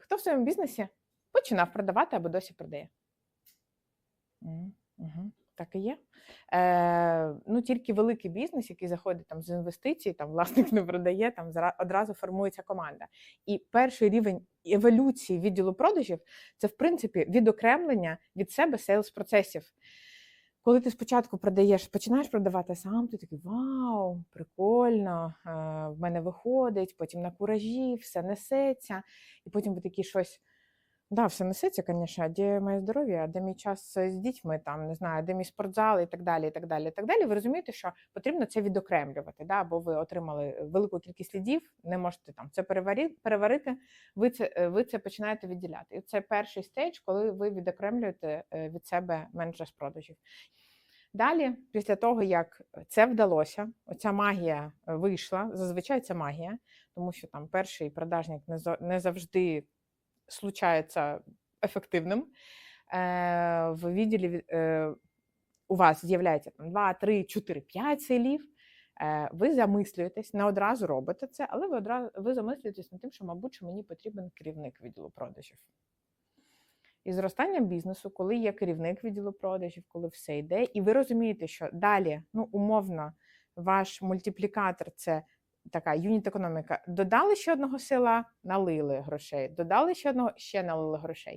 Хто в своєму бізнесі починав продавати або досі продає? Угу. Так і є. Е, ну, тільки великий бізнес, який заходить там з інвестицій, там власник не продає, там одразу формується команда. І перший рівень еволюції відділу продажів це, в принципі, відокремлення від себе сейлс процесів. Коли ти спочатку продаєш, починаєш продавати сам, ти такий вау, прикольно, е, в мене виходить, потім на куражі, все несеться, і потім ви такі щось. Да, все несеться, звісно, а де моє здоров'я, а де мій час з дітьми, там, не знаю, де мій спортзал і так далі, і так далі, і так далі. Ви розумієте, що потрібно це відокремлювати, да? бо ви отримали велику кількість слідів, не можете там це переварити, ви це, е, ви це починаєте відділяти. І це перший стейдж, коли ви відокремлюєте е, від себе менеджер з продажів. Далі, після того, як це вдалося, оця магія е, вийшла, зазвичай це магія, тому що там перший продажник не завжди случається ефективним. Е, В відділі е, у вас з'являється там 2, 3, 4, 5 селів. Ви замислюєтесь, не одразу робите це, але ви одразу ви замислюєтесь над тим, що, мабуть, мені потрібен керівник відділу продажів. І зростанням бізнесу, коли є керівник відділу продажів, коли все йде, і ви розумієте, що далі, ну, умовно, ваш мультиплікатор це така юніт економіка. Додали ще одного села, налили грошей, додали ще одного, ще налили грошей.